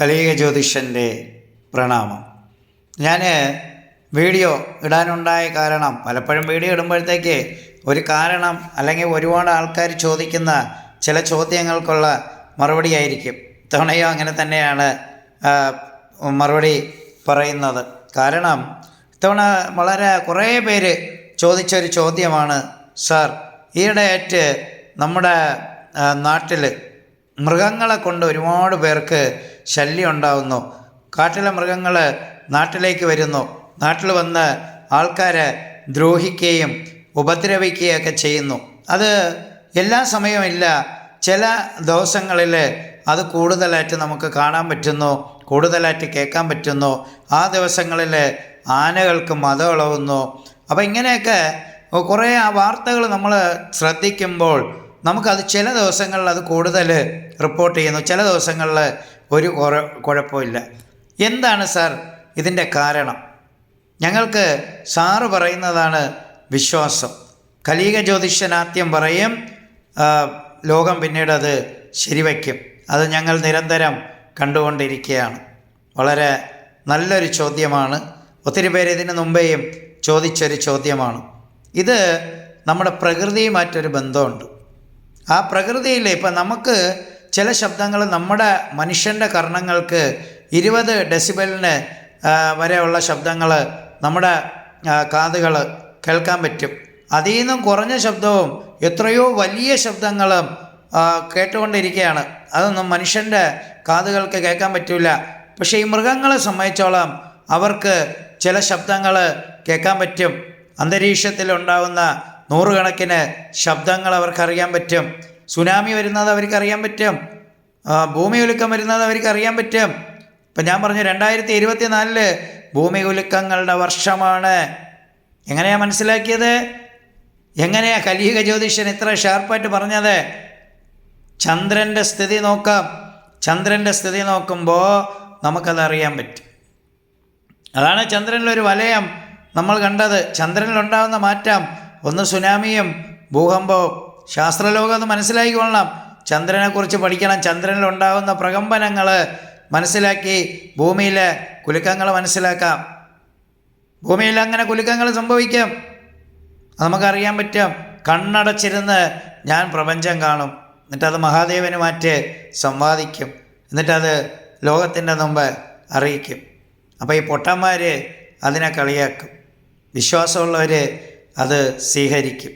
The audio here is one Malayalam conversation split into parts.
കലിക ജ്യോതിഷന്റെ പ്രണാമം. ഞാൻ വീഡിയോ ഇടാനുണ്ടായ കാരണം പലപ്പോഴും വീഡിയോ ഇടുമ്പോഴത്തേക്ക് ഒരു കാരണം അല്ലെങ്കിൽ ഒരുപാട് ആൾക്കാർ ചോദിക്കുന്ന ചില ചോദ്യങ്ങൾക്കുള്ള മറുപടി ആയിരിക്കും. തവണയോ അങ്ങനെ തന്നെയാണ് മറുപടി പറയുന്നത്. കാരണം ഇത്തവണ വളരെ കുറേ പേര് ചോദിച്ചൊരു ചോദ്യമാണ് സാർ ഈയിടെയായിട്ട് നമ്മുടെ നാട്ടിൽ മൃഗങ്ങളെ കൊണ്ട് ഒരുപാട് പേർക്ക് ശല്യം ഉണ്ടാകുന്നു കാട്ടിലെ മൃഗങ്ങൾ നാട്ടിലേക്ക് വരുന്നു. നാട്ടിൽ വന്ന് ആൾക്കാരെ ദ്രോഹിക്കുകയും ഉപദ്രവിക്കുകയൊക്കെ ചെയ്യുന്നു. അത് എല്ലാ സമയവും ചില ദിവസങ്ങളിൽ അത് കൂടുതലായിട്ട് നമുക്ക് കാണാൻ പറ്റുന്നു കൂടുതലായിട്ട് കേൾക്കാൻ പറ്റുന്നു. ആ ദിവസങ്ങളിൽ ആനകൾക്ക് മതമിളവുന്നു അപ്പോൾ ഇങ്ങനെയൊക്കെ കുറേ ആ വാർത്തകൾ നമ്മൾ ശ്രദ്ധിക്കുമ്പോൾ നമുക്കത് ചില ദിവസങ്ങളിൽ അത് കൂടുതൽ റിപ്പോർട്ട് ചെയ്യുന്നു. ചില ദിവസങ്ങളിൽ ഒരു കുഴ കുഴപ്പമില്ല. എന്താണ് സാർ ഇതിന്റെ കാരണം? ഞങ്ങൾക്ക് സാറ് പറയുന്നതാണ് വിശ്വാസം. കലീക ജ്യോതിഷനാദ്യം പറയും ലോകം പിന്നീട് അത് ശരിവയ്ക്കും. അത് ഞങ്ങൾ നിരന്തരം കണ്ടുകൊണ്ടിരിക്കുകയാണ്. വളരെ നല്ലൊരു ചോദ്യമാണ്. ഒത്തിരി പേര് ഇതിനു മുമ്പേയും ചോദിച്ചൊരു ചോദ്യമാണ്. ഇത് നമ്മുടെ പ്രകൃതിയുമായിട്ടൊരു ബന്ധമുണ്ട്. ആ പ്രകൃതിയിൽ ഇപ്പം നമുക്ക് ചില ശബ്ദങ്ങൾ നമ്മുടെ മനുഷ്യന്റെ കർണങ്ങൾക്ക് ഇരുപത് ഡെസിബലിന് വരെയുള്ള ശബ്ദങ്ങൾ നമ്മുടെ കാതുകൾ കേൾക്കാൻ പറ്റും. അതിൽ നിന്നും കുറഞ്ഞ ശബ്ദവും എത്രയോ വലിയ ശബ്ദങ്ങളും കേട്ടുകൊണ്ടിരിക്കുകയാണ് അതൊന്നും മനുഷ്യന്റെ കാതുകൾക്ക് കേൾക്കാൻ പറ്റില്ല പക്ഷേ ഈ മൃഗങ്ങളെ സംബന്ധിച്ചോളം അവർക്ക് ചില ശബ്ദങ്ങൾ കേൾക്കാൻ പറ്റും. അന്തരീക്ഷത്തിലുണ്ടാകുന്ന നൂറുകണക്കിന് ശബ്ദങ്ങൾ അവർക്കറിയാൻ പറ്റും. സുനാമി വരുന്നത് അവർക്കറിയാൻ പറ്റും. ഭൂമി ഉലുക്കം വരുന്നത് അവർക്കറിയാൻ പറ്റും. ഇപ്പം ഞാൻ പറഞ്ഞു രണ്ടായിരത്തി ഇരുപത്തി നാലിൽ ഭൂമി ഉലുക്കങ്ങളുടെ വർഷമാണ്. എങ്ങനെയാ മനസ്സിലാക്കിയത്? എങ്ങനെയാ കലിയുഗ ജ്യോതിഷൻ ഇത്ര ഷാർപ്പായിട്ട് പറഞ്ഞത്? ചന്ദ്രന്റെ സ്ഥിതി നോക്കാം. ചന്ദ്രന്റെ സ്ഥിതി നോക്കുമ്പോൾ നമുക്കത് അറിയാൻ പറ്റും. അതാണ് ചന്ദ്രനിലൊരു വലയം നമ്മൾ കണ്ടത്. ചന്ദ്രനിലുണ്ടാകുന്ന മാറ്റം ഒന്ന് സുനാമിയും ഭൂകമ്പവും. ശാസ്ത്രലോകം അത് മനസ്സിലാക്കിക്കൊള്ളണം ചന്ദ്രനെക്കുറിച്ച് പഠിക്കണം. ചന്ദ്രനിലുണ്ടാകുന്ന പ്രകമ്പനങ്ങൾ മനസ്സിലാക്കി ഭൂമിയിലെ കുലുക്കങ്ങൾ മനസ്സിലാക്കാം. ഭൂമിയിൽ അങ്ങനെ കുലുക്കങ്ങൾ സംഭവിക്കും. നമുക്കറിയാൻ പറ്റും. കണ്ണടച്ചിരുന്ന് ഞാൻ പ്രപഞ്ചം കാണും. എന്നിട്ടത് മഹാദേവന് മാറ്റി സംവാദിക്കും. എന്നിട്ടത് ലോകത്തിന്റെ മുമ്പ് അറിയിക്കും. അപ്പോൾ ഈ പൊട്ടന്മാർ അതിനെ കളിയാക്കും. വിശ്വാസമുള്ളവർ അത് സ്വീകരിക്കും.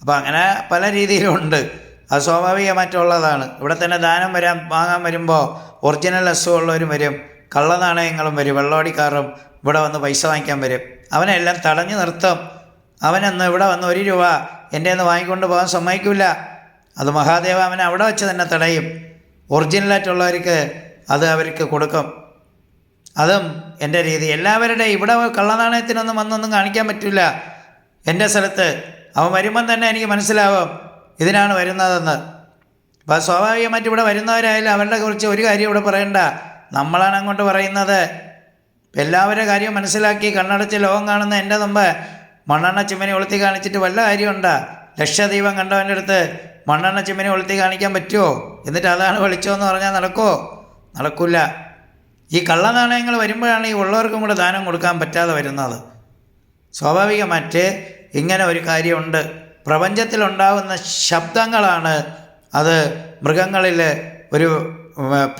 അപ്പോൾ അങ്ങനെ പല രീതിയിലുണ്ട്. അത് സ്വാഭാവികമായിട്ടുള്ളതാണ് ഇവിടെ തന്നെ ദാനം വരാൻ വാങ്ങാൻ വരുമ്പോൾ ഒറിജിനൽ അസുഖമുള്ളവരും വരും. കള്ളനാണയങ്ങളും വരും. വെള്ളോടിക്കാറും ഇവിടെ വന്ന് പൈസ വാങ്ങിക്കാൻ വരും. അവനെല്ലാം തടഞ്ഞു നിർത്തും. അവനൊന്ന് ഇവിടെ വന്ന് ഒരു രൂപ എന്റെ നിന്ന് വാങ്ങിക്കൊണ്ട് പോകാൻ സമ്മതിക്കില്ല അത് മഹാദേവ അവനെ അവിടെ വെച്ച് തന്നെ തടയും. ഒറിജിനലായിട്ടുള്ളവർക്ക് അത് അവർക്ക് കൊടുക്കും. അതും എന്റെ രീതി. എല്ലാവരുടെയും ഇവിടെ കള്ളനാണയത്തിനൊന്നും വന്നൊന്നും കാണിക്കാൻ പറ്റില്ല എന്റെ സ്ഥലത്ത് അവൻ വരുമ്പം തന്നെ എനിക്ക് മനസ്സിലാവും ഇതിനാണ് വരുന്നതെന്ന്. അപ്പോൾ സ്വാഭാവികമായിട്ട് ഇവിടെ വരുന്നവരായാലും അവരുടെ കുറിച്ച് ഒരു കാര്യം ഇവിടെ പറയണ്ട. നമ്മളാണ് അങ്ങോട്ട് പറയുന്നത്. എല്ലാവരുടെ കാര്യം മനസ്സിലാക്കി കണ്ണടച്ച് ലോകം കാണുന്ന എന്റെ മുമ്പ് മണ്ണെണ്ണ ചിമ്മനി ഒളുത്തി കാണിച്ചിട്ട് വല്ല കാര്യമുണ്ടാ? ലക്ഷദീപം കണ്ടവന്റെ അടുത്ത് മണ്ണെണ്ണ ചിമ്മനി ഒളുത്തി കാണിക്കാൻ പറ്റുമോ എന്നിട്ട് അതാണ് വെളിച്ചമെന്ന് പറഞ്ഞാൽ നടക്കുമോ നടക്കില്ല ഈ കള്ളനാണയങ്ങൾ വരുമ്പോഴാണ് ഈ ഉള്ളവർക്കും കൂടെ ദാനം കൊടുക്കാൻ പറ്റാതെ വരുന്നത്. സ്വാഭാവികമായിട്ട് ഇങ്ങനെ ഒരു കാര്യമുണ്ട്. പ്രപഞ്ചത്തിലുണ്ടാകുന്ന ശബ്ദങ്ങളാണ് അത് മൃഗങ്ങളിൽ ഒരു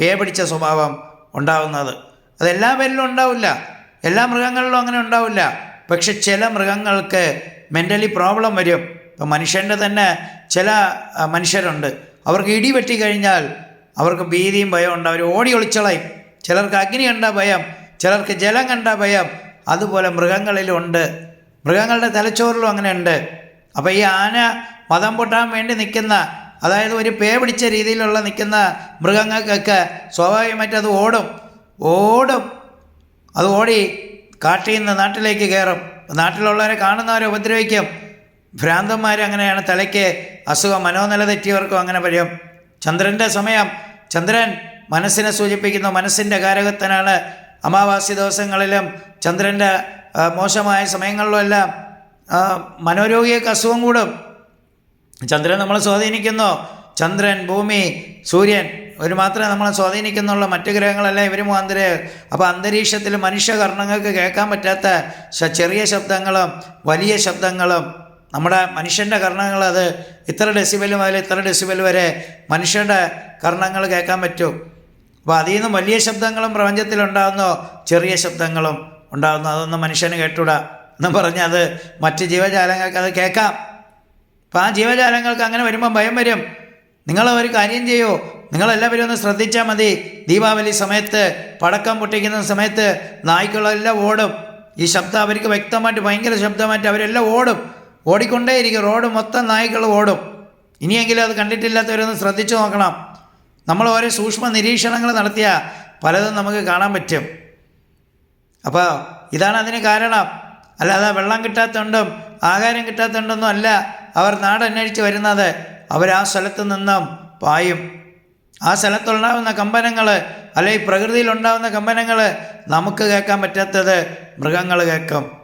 പേ പിടിച്ച സ്വഭാവം ഉണ്ടാകുന്നത് അതെല്ലാ പേരിലും ഉണ്ടാവില്ല. എല്ലാ മൃഗങ്ങളിലും അങ്ങനെ ഉണ്ടാവില്ല. പക്ഷെ ചില മൃഗങ്ങൾക്ക് മെന്റലി പ്രോബ്ലം വരും. ഇപ്പം മനുഷ്യന്റെ തന്നെ ചില മനുഷ്യരുണ്ട്. അവർക്ക് ഇടി വെട്ടി കഴിഞ്ഞാൽ അവർക്ക് ഭീതിയും ഭയം ഉണ്ട്. അവർ ഓടി ഒളിച്ചളയും. ചിലർക്ക് അഗ്നി കണ്ട ഭയം. ചിലർക്ക് ജലം കണ്ട ഭയം. അതുപോലെ മൃഗങ്ങളിലുണ്ട്. മൃഗങ്ങളുടെ തലച്ചോറിലും അങ്ങനെയുണ്ട്. അപ്പോൾ ഈ ആന മതം പൊട്ടാൻ വേണ്ടി നിൽക്കുന്ന അതായത് ഒരു പേ പിടിച്ച രീതിയിലുള്ള നിൽക്കുന്ന മൃഗങ്ങൾക്കൊക്കെ സ്വാഭാവികമായിട്ട് അത് ഓടും. ഓടും. അത് ഓടി കാട്ടിൽ നിന്ന് നാട്ടിലേക്ക് കയറും. നാട്ടിലുള്ളവരെ കാണുന്നവരെ ഉപദ്രവിക്കും. ഭ്രാന്തന്മാർ അങ്ങനെയാണ് തലയ്ക്ക് അസുഖം മനോനില തെറ്റിയവർക്കും അങ്ങനെ വരും. ചന്ദ്രന്റെ സമയം. ചന്ദ്രൻ മനസ്സിനെ സൂചിപ്പിക്കുന്നു. മനസ്സിന്റെ കാരകത്തനാണ് അമാവാസി ദിവസങ്ങളിലും ചന്ദ്രന്റെ മോശമായ സമയങ്ങളിലുമെല്ലാം എല്ലാം മനോരോഗിയൊക്കെ അസുഖം കൂടും. ചന്ദ്രൻ നമ്മളെ സ്വാധീനിക്കുന്നു. ചന്ദ്രൻ ഭൂമി സൂര്യൻ ഒരു മാത്രമേ നമ്മളെ സ്വാധീനിക്കുന്നുള്ള. മറ്റു ഗ്രഹങ്ങളല്ല ഇവർ മുഖാന്തര അപ്പോൾ അന്തരീക്ഷത്തിൽ മനുഷ്യകർണങ്ങൾക്ക് കേൾക്കാൻ പറ്റാത്ത ചെറിയ ശബ്ദങ്ങളും വലിയ ശബ്ദങ്ങളും നമ്മുടെ മനുഷ്യന്റെ കർണങ്ങൾ അത് ഇത്ര ഡെസിബൽ മുതൽ ഇത്ര ഡെസിബൽ വരെ മനുഷ്യരുടെ കർണങ്ങൾ കേൾക്കാൻ പറ്റും. അപ്പോൾ അതിൽ നിന്ന് വലിയ ശബ്ദങ്ങളും പ്രപഞ്ചത്തിലുണ്ടാകുന്നു ചെറിയ ശബ്ദങ്ങളും ഉണ്ടാകുന്നു. അതൊന്നും മനുഷ്യന് കേട്ടൂടാ എന്ന് പറഞ്ഞാൽ അത് മറ്റ് ജീവജാലങ്ങൾക്ക് അത് കേൾക്കാം. അപ്പോൾ ആ ജീവജാലങ്ങൾക്ക് അങ്ങനെ വരുമ്പോൾ ഭയം വരും. നിങ്ങൾ ഒരു കാര്യം ചെയ്യൂ. നിങ്ങളെല്ലാവരും ഒന്ന് ശ്രദ്ധിച്ചാൽ മതി. ദീപാവലി സമയത്ത് പടക്കം പൊട്ടിക്കുന്ന സമയത്ത് നായ്ക്കളെല്ലാം ഓടും. ഈ ശബ്ദം അവർക്ക് വ്യക്തമായിട്ട് ഭയങ്കര ശബ്ദമായിട്ട് അവരെല്ലാം ഓടും. ഓടിക്കൊണ്ടേയിരിക്കും. റോഡ് മൊത്തം നായ്ക്കൾ ഓടും. ഇനിയെങ്കിലും അത് കണ്ടിട്ടില്ലാത്തവരൊന്ന് ശ്രദ്ധിച്ചു നോക്കണം. നമ്മൾ ഓരോ സൂക്ഷ്മ നിരീക്ഷണങ്ങൾ നടത്തിയ പലതും നമുക്ക് കാണാൻ പറ്റും. അപ്പോൾ ഇതാണ് അതിന് കാരണം. അല്ലാതെ വെള്ളം കിട്ടാത്തതുകൊണ്ടും ആഹാരം കിട്ടാത്തതുകൊണ്ടൊന്നും അല്ല അവർ നാടന്വേഷിച്ച് വരുന്നത്. അവർ ആ സ്ഥലത്ത് നിന്നും പായും. ആ സ്ഥലത്തുണ്ടാകുന്ന കമ്പനങ്ങൾ അല്ലെങ്കിൽ പ്രകൃതിയിലുണ്ടാകുന്ന കമ്പനങ്ങൾ നമുക്ക് കേൾക്കാൻ പറ്റാത്തത് മൃഗങ്ങൾ കേൾക്കും.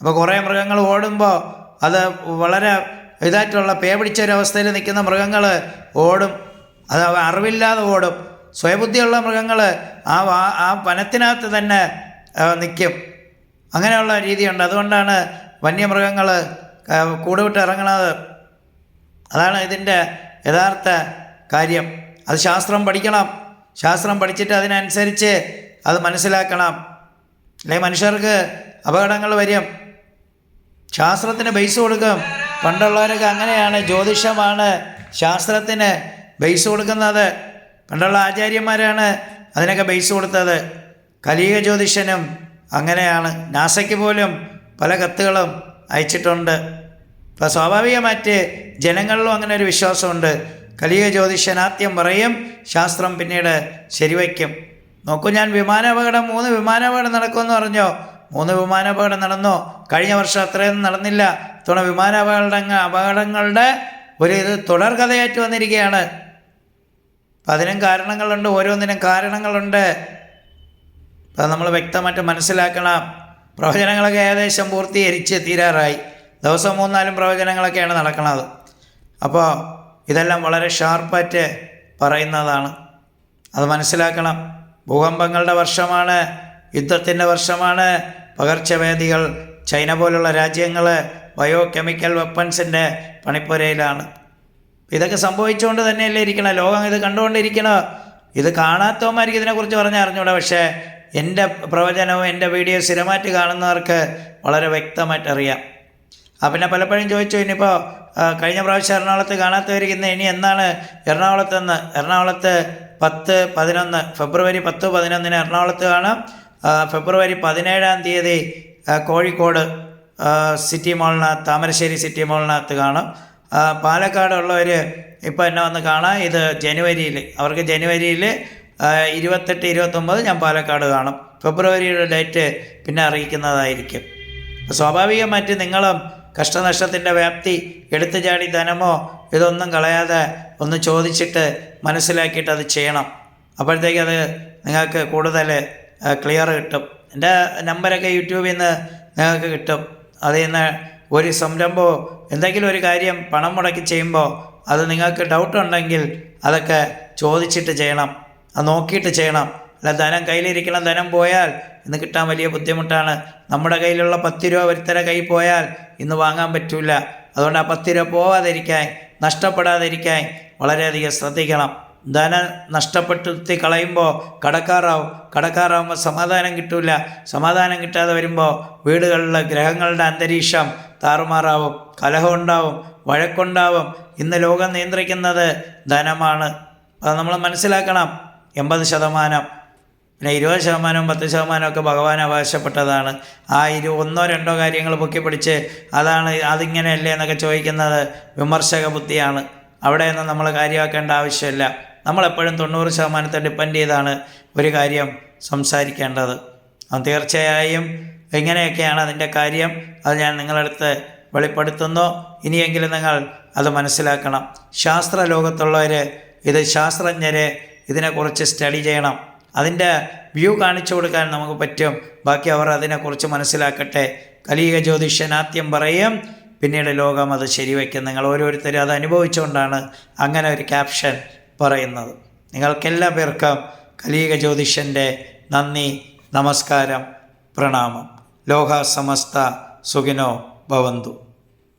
അപ്പോൾ കുറേ മൃഗങ്ങൾ ഓടുമ്പോൾ അത് വളരെ ഇതായിട്ടുള്ള പേ പിടിച്ച നിൽക്കുന്ന മൃഗങ്ങൾ ഓടും. അത് അറിവില്ലാതെ ഓടും. സ്വയബുദ്ധിയുള്ള മൃഗങ്ങൾ ആ വാ- ആ വനത്തിനകത്ത് തന്നെ നിൽക്കും അങ്ങനെയുള്ള രീതിയുണ്ട്. അതുകൊണ്ടാണ് വന്യമൃഗങ്ങൾ കൂടുവിട്ട് ഇറങ്ങുന്നത് അതാണ് ഇതിന്റെ യഥാർത്ഥ കാര്യം. അത് ശാസ്ത്രം പഠിക്കണം. ശാസ്ത്രം പഠിച്ചിട്ട് അതിനനുസരിച്ച് അത് മനസ്സിലാക്കണം. അല്ലെങ്കിൽ മനുഷ്യർക്ക് അപകടങ്ങൾ വരും. ശാസ്ത്രത്തിന് ബേസ് കൊടുക്കും. പണ്ടുള്ളവരൊക്കെ അങ്ങനെയാണ്. ജ്യോതിഷമാണ് ശാസ്ത്രത്തിന് ബേസ് കൊടുക്കുന്നത്. പണ്ടുള്ള ആചാര്യന്മാരാണ്. അതിനൊക്കെ ബേസ് കൊടുത്തത്. കലിക ജ്യോതിഷനും അങ്ങനെയാണ്. നാസയ്ക്ക് പോലും പല കത്തുകളും അയച്ചിട്ടുണ്ട്. ഇപ്പോൾ സ്വാഭാവികമായിട്ട് ജനങ്ങളിലും അങ്ങനെ ഒരു വിശ്വാസമുണ്ട്. കലിക ജ്യോതിഷനാദ്യം പറയും ശാസ്ത്രം പിന്നീട് ശരിവയ്ക്കും. നോക്കൂ ഞാൻ വിമാനാപകടം മൂന്ന് വിമാനാപകടം നടക്കുമെന്ന് പറഞ്ഞോ? മൂന്ന് വിമാനാപകടം നടന്നു? കഴിഞ്ഞ വർഷം അത്രയൊന്നും നടന്നില്ല. ഇത്തവണ വിമാനാപകടങ്ങൾ അപകടങ്ങളുടെ ഒരു ഇത് തുടർകഥയായിട്ട് വന്നിരിക്കുകയാണ്. അപ്പം അതിനും കാരണങ്ങളുണ്ട് ഓരോന്നിനും കാരണങ്ങളുണ്ട്. അത് നമ്മൾ വ്യക്തമായിട്ട് മനസ്സിലാക്കണം. പ്രവചനങ്ങളൊക്കെ ഏകദേശം പൂർത്തീകരിച്ച് തീരാറായി. ദിവസം മൂന്നാലും പ്രവചനങ്ങളൊക്കെയാണ് നടക്കുന്നത്. അപ്പോൾ ഇതെല്ലാം വളരെ ഷാർപ്പായിട്ട് പറയുന്നതാണ്. അത് മനസ്സിലാക്കണം. ഭൂകമ്പങ്ങളുടെ വർഷമാണ് യുദ്ധത്തിന്റെ വർഷമാണ് പകർച്ചവ്യാധികൾ ചൈന പോലുള്ള രാജ്യങ്ങൾ ബയോ കെമിക്കൽ വെപ്പൺസിന്റെ പണിപ്പുരയിലാണ്. ഇതൊക്കെ സംഭവിച്ചുകൊണ്ട് തന്നെയല്ലേ ഇരിക്കണം? ലോകം ഇത് കണ്ടുകൊണ്ടിരിക്കണം. ഇത് കാണാത്തവന്മാർക്ക് ഇതിനെക്കുറിച്ച് പറഞ്ഞാൽ അറിഞ്ഞൂടാ. പക്ഷേ എന്റെ പ്രവചനവും എന്റെ വീഡിയോ സ്ഥിരമായിട്ട് കാണുന്നവർക്ക് വളരെ വ്യക്തമായിട്ട് അറിയാം ആ പിന്നെ പലപ്പോഴും ചോദിച്ചു ഇനിയിപ്പോൾ കഴിഞ്ഞ പ്രാവശ്യം എറണാകുളത്ത് കാണാത്തവർക്ക് ഇന്ന് ഇനി എന്നാണ് എറണാകുളത്ത് നിന്ന് എറണാകുളത്ത് പത്ത് പതിനൊന്ന് ഫെബ്രുവരി പത്ത് പതിനൊന്നിന് എറണാകുളത്ത് കാണാം. ഫെബ്രുവരി പതിനേഴാം തീയതി കോഴിക്കോട് സിറ്റി മോളിനകത്ത് താമരശ്ശേരി സിറ്റി മോളിനകത്ത് കാണും. പാലക്കാടുള്ളവർ ഇപ്പോൾ എന്നെ വന്ന് കാണാം. ഇത് ജനുവരിയിൽ അവർക്ക് ജനുവരിയിൽ ഇരുപത്തെട്ട് ഇരുപത്തൊമ്പത് ഞാൻ പാലക്കാട് കാണും. ഫെബ്രുവരിയുടെ ഡേറ്റ് പിന്നെ അറിയിക്കുന്നതായിരിക്കും. സ്വാഭാവികമായിട്ട് നിങ്ങളും കഷ്ടനഷ്ടത്തിന്റെ വ്യാപ്തി എടുത്തു ചാടി ധനമോ ഇതൊന്നും കളയാതെ ഒന്ന് ചോദിച്ചിട്ട് മനസ്സിലാക്കിയിട്ട് അത് ചെയ്യണം. അപ്പോഴത്തേക്ക് അത് നിങ്ങൾക്ക് കൂടുതൽ ക്ലിയർ കിട്ടും. എന്റെ നമ്പരൊക്കെ യൂട്യൂബിൽ നിന്ന് നിങ്ങൾക്ക് കിട്ടും. അതിൽ നിന്ന് ഒരു സംരംഭമോ എന്തെങ്കിലും ഒരു കാര്യം പണം മുടക്കി ചെയ്യുമ്പോൾ അത് നിങ്ങൾക്ക് ഡൗട്ട് ഉണ്ടെങ്കിൽ അതൊക്കെ ചോദിച്ചിട്ട് ചെയ്യണം. അത് നോക്കിയിട്ട് ചെയ്യണം. അല്ല ധനം കയ്യിലിരിക്കണം ധനം പോയാൽ ഇന്ന് കിട്ടാൻ വലിയ ബുദ്ധിമുട്ടാണ്. നമ്മുടെ കയ്യിലുള്ള പത്ത് രൂപ ഒരുത്തര കൈ പോയാൽ ഇന്ന് വാങ്ങാൻ പറ്റില്ല അതുകൊണ്ട് ആ പത്ത് രൂപ പോവാതിരിക്കാൻ നഷ്ടപ്പെടാതിരിക്കാൻ വളരെയധികം ശ്രദ്ധിക്കണം. ധനം നഷ്ടപ്പെടുത്തി കളയുമ്പോൾ കടക്കാറാവും കടക്കാറാവുമ്പോൾ സമാധാനം കിട്ടില്ല സമാധാനം കിട്ടാതെ വരുമ്പോൾ വീടുകളിലെ ഗ്രഹങ്ങളുടെ അന്തരീക്ഷം താറുമാറാവും. കലഹം ഉണ്ടാവും. വഴക്കുണ്ടാവും. ഇന്ന് ലോകം നിയന്ത്രിക്കുന്നത് ധനമാണ്. അത് നമ്മൾ മനസ്സിലാക്കണം. എൺപത് ശതമാനം. പിന്നെ ഇരുപത് ശതമാനവും പത്ത് ശതമാനമൊക്കെ ഭഗവാൻ അവകാശപ്പെട്ടതാണ്. ആ ഇരു ഒന്നോ രണ്ടോ കാര്യങ്ങൾ പൊക്കി പിടിച്ച് അതാണ് അതിങ്ങനെയല്ലേ എന്നൊക്കെ ചോദിക്കുന്നത് വിമർശക ബുദ്ധിയാണ്. അവിടെയൊന്നും നമ്മൾ കാര്യമാക്കേണ്ട ആവശ്യമില്ല. നമ്മളെപ്പോഴും തൊണ്ണൂറ് ശതമാനത്തെ ഡിപ്പെൻഡ് ചെയ്താണ് ഒരു കാര്യം സംസാരിക്കേണ്ടത്. തീർച്ചയായും എങ്ങനെയൊക്കെയാണ് അതിന്റെ കാര്യം. അത് ഞാൻ നിങ്ങളടുത്ത് വെളിപ്പെടുത്തുന്നു. ഇനിയെങ്കിലും നിങ്ങൾ അത് മനസ്സിലാക്കണം. ശാസ്ത്ര ലോകത്തുള്ളവർ ഇത് ശാസ്ത്രജ്ഞർ ഇതിനെക്കുറിച്ച് സ്റ്റഡി ചെയ്യണം. അതിന്റെ വ്യൂ കാണിച്ചു കൊടുക്കാൻ നമുക്ക് പറ്റും. ബാക്കി അവർ അതിനെക്കുറിച്ച് മനസ്സിലാക്കട്ടെ. കലിക ജ്യോതിഷനാദ്യം പറയും പിന്നീട് ലോകം അത് ശരിവയ്ക്കും. നിങ്ങൾ ഓരോരുത്തരും അത് അനുഭവിച്ചുകൊണ്ടാണ് അങ്ങനെ ഒരു ക്യാപ്ഷൻ പറയുന്നത്. നിങ്ങൾക്കെല്ലാ പേർക്കും കലീക ജ്യോതിഷന്റെ നന്ദി നമസ്കാരം പ്രണാമം. ലോക സമസ്ത സുഖിനോ ഭവന്തു.